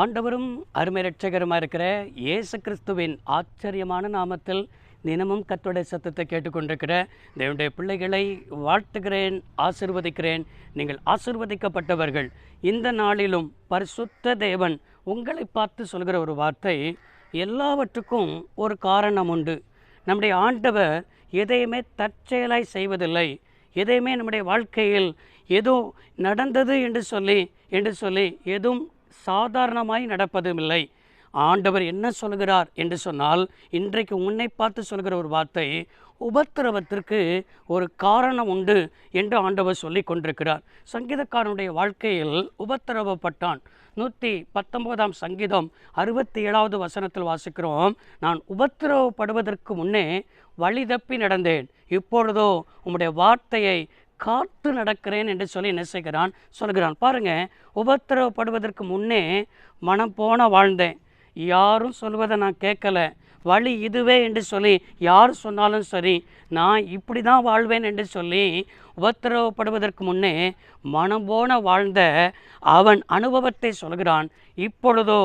ஆண்டவரும் அருமை ரட்சகருமாக இருக்கிற இயேசு கிறிஸ்துவின் ஆச்சரியமான நாமத்தில் தினமும் கர்த்தருடைய சத்தத்தை கேட்டுக்கொண்டிருக்கிற தேவனுடைய பிள்ளைகளை வாழ்த்துகிறேன் ஆசிர்வதிக்கிறேன். நீங்கள் ஆசிர்வதிக்கப்பட்டவர்கள். இந்த நாளிலும் பரிசுத்த தேவன் உங்களை பார்த்து சொல்கிற ஒரு வார்த்தை எல்லாவற்றுக்கும் ஒரு காரணம் உண்டு. நம்முடைய ஆண்டவர் எதையுமே தற்செயலாய் செய்வதில்லை. எதையுமே நம்முடைய வாழ்க்கையில் ஏதோ நடந்தது என்று சொல்லி என்று சொல்லி எதுவும் சாதாரணமாய் நடப்பதும் இல்லை ஆண்டவர் என்ன சொல்கிறார் என்று சொன்னால் இன்றைக்கு உன்னை பார்த்து சொல்கிற ஒரு வார்த்தை உபத்திரவத்திற்கு ஒரு காரணம் உண்டு என்று ஆண்டவர் சொல்லி கொண்டிருக்கிறார். சங்கீதக்காரனுடைய வாழ்க்கையில் உபத்திரவப்பட்டான். நூற்றி பத்தொன்பதாம் சங்கீதம் அறுபத்தி ஏழாவது வசனத்தில் வாசிக்கிறோம் நான் உபத்திரவப்படுவதற்கு முன்னே வழி தப்பி நடந்தேன். இப்பொழுதோ உம்முடைய வார்த்தையை காத்து நடக்கிறேன் என்று சொல்லி என்ன செய்கிறான்? சொல்கிறான். பாருங்க உபத்திரவப்படுவதற்கு முன்னே மனம் போன வாழ்ந்தேன். யாரும் சொல்வதை நான் கேட்கல. வழி இதுவே என்று சொல்லி யார் சொன்னாலும் சரி நான் இப்படி தான் வாழ்வேன் என்று சொல்லி உபத்திரவப்படுவதற்கு முன்னே மனம் போன வாழ்ந்த அவன் அனுபவத்தை சொல்கிறான். இப்பொழுதோ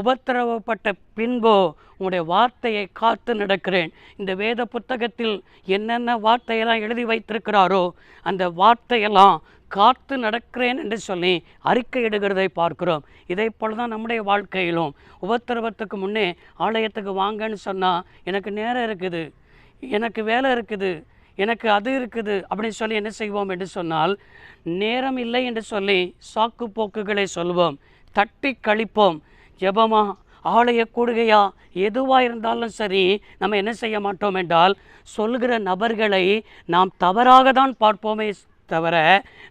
உபத்திரவப்பட்ட பின்போ உங்களுடைய வார்த்தையை காத்து நடக்கிறேன். இந்த வேத புத்தகத்தில் என்னென்ன வார்த்தையெல்லாம் எழுதி வைத்திருக்கிறாரோ அந்த வார்த்தையெல்லாம் காத்து நடக்கிறேன் என்று சொல்லி அறிக்கையிடுகிறதை பார்க்கிறோம். இதை போல தான் நம்முடைய வாழ்க்கையிலும். உபத்திரவத்துக்கு முன்னே ஆலயத்துக்கு வாங்கன்னு சொன்னால் எனக்கு நேரம் இருக்குது எனக்கு வேலை இருக்குது எனக்கு அது இருக்குது அப்படின்னு சொல்லி என்ன செய்வோம் என்று சொன்னால் நேரம் இல்லை என்று சொல்லி சாக்கு போக்குகளை சொல்வோம் தட்டி கழிப்போம். ஜெபமா? ஆலய கூடுகையா? எதுவாக இருந்தாலும் சரி நம்ம என்ன செய்ய மாட்டோம் என்றால் சொல்கிற நபர்களை நாம் தவறாக தான் பார்ப்போமே தவிர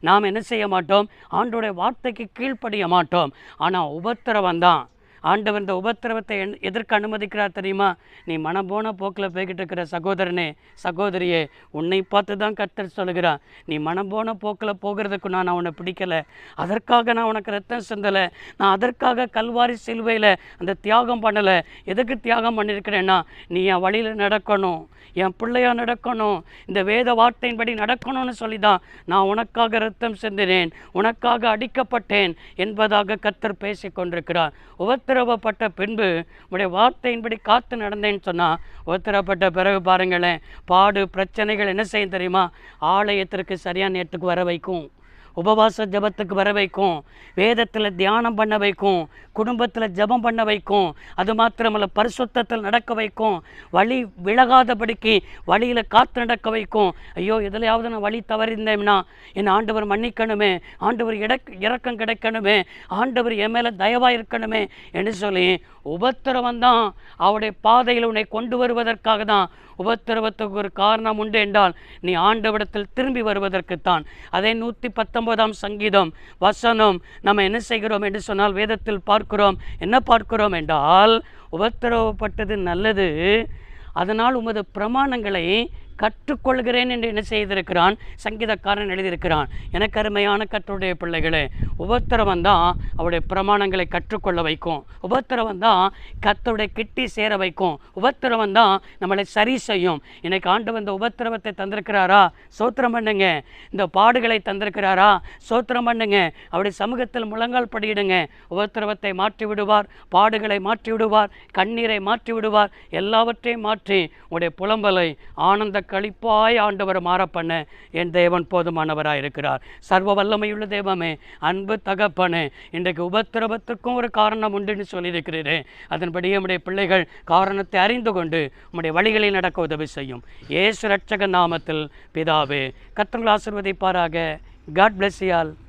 நாம் என்ன செய்ய மாட்டோம்? ஆண்டோடைய வார்த்தைக்கு கீழ்ப்படிய மாட்டோம். ஆனால் உபத்திரவந்தான் ஆண்டவர் இந்த உபத்திரவத்தை என்- எதற்கு அனுமதிக்கிறார் தெரியுமா? நீ மனம் போன போக்கில் போய்கிட்டு இருக்கிற சகோதரனே சகோதரியே உன்னை பார்த்து தான் கர்த்தர் சொல்கிறார் நீ மனம் போன போக்கில் போகிறதுக்கு நான் அவனை பிடிக்கலை. அதற்காக நான் உனக்கு ரத்தம் சிந்தலை. நான் அதற்காக கல்வாரி சிலுவையில் அந்த தியாகம் பண்ணலை. எதுக்கு தியாகம் பண்ணியிருக்கிறேன்னா நீ என் வழியில் நடக்கணும். என் பிள்ளையாக நடக்கணும். இந்த வேத வார்த்தையின்படி நடக்கணும்னு சொல்லி தான் நான் உனக்காக ரத்தம் சிந்தினேன். உனக்காக அடிக்கப்பட்டேன் என்பதாக கர்த்தர் பேசிக்கொண்டிருக்கிறார். உபத்திர உத்தரவப்பட்ட பின்பு உடைய வார்த்தையின்படி காத்து நடந்தேன்னு சொன்னால் உத்தரவப்பட்ட பிறகு பாருங்களேன் பாடு பிரச்சனைகள் என்ன செய்யும் தெரியுமா? ஆலயத்திற்கு சரியான நேரத்துக்கு வர வைக்கும். உபவாச ஜெபத்துக்கு வர வைக்கும். வேதத்தில் தியானம் பண்ண வைக்கும். குடும்பத்தில் ஜெபம் பண்ண வைக்கும். அது மாத்திரமல்ல பரிசுத்தத்தில் நடக்க வைக்கும். வழி விலகாதபடிக்கு வழியில் காத்து நடக்க வைக்கும். ஐயோ எதுலையாவது நான் வழி தவறிந்தேன்னா என் ஆண்டவர் மன்னிக்கணுமே ஆண்டவர் இடக் இறக்கம் கிடைக்கணுமே ஆண்டவர் என் மேலே தயவாக இருக்கணுமே என்று சொல்லி உபத்திரவம் தான் அவருடைய பாதையில் உன்னை கொண்டு வருவதற்காக தான் உபத்திரவத்துக்கு ஒரு காரணம் உண்டு என்றால் நீ ஆண்டவிடத்தில் திரும்பி வருவதற்குத்தான். அதே நூற்றி பத்தொன்பதாம் சங்கீதம் வசனம். நம்ம என்ன செய்கிறோம் என்று சொன்னால் வேதத்தில் பார்க்கிறோம். என்ன பார்க்கிறோம் என்றால் உபத்திரவப்பட்டது நல்லது. அதனால் உமது பிரமாணங்களை கற்றுக்கொள்கிறேன் என்று என்ன செய்திருக்கிறான்? சங்கீதக்காரன் எழுதியிருக்கிறான். எனக்கு அருமையான கற்றுடைய பிள்ளைகளே உபத்திரவம் தான் அவருடைய பிரமாணங்களை கற்றுக்கொள்ள வைக்கும். உபத்திரவம் தான் கத்தருடைய கிட்டி சேர வைக்கும். உபத்திரவம் தான் நம்மளை சரி செய்யும். இன்னைக்கு ஆண்டு வந்த உபத்திரவத்தை தந்திருக்கிறாரா? சோத்திரம் பண்ணுங்க. இந்த பாடுகளை தந்திருக்கிறாரா? சோத்திரம் பண்ணுங்க. அவருடைய சமூகத்தில் முழங்கால் படியிடுங்க. உபத்திரவத்தை மாற்றி விடுவார் பாடுகளை மாற்றி விடுவார் கண்ணீரை மாற்றி விடுவார் எல்லாவற்றையும் மாற்றி உடைய புலம்பலை ஆனந்த களிப்பாய் ஆண்டவர் மாற பண்ண. என் தேவன் போதுமானவராக இருக்கிறார். சர்வ வல்லமையுள்ள தெய்வமே அன்பு தகப்பனே இன்றைக்கு உபத்திரவத்துக்கும் ஒரு காரணம் உண்டுன்னு சொல்லியிருக்கிறேன் அதன்படி நம்முடைய பிள்ளைகள் காரணத்தை அறிந்து கொண்டு நம்முடைய வழிகளில் நடக்க உதவி செய்யும். ஏசு ரட்சக நாமத்தில் பிதாவே கத்தர்கள் ஆசிர்வதிப்பாராக. God bless you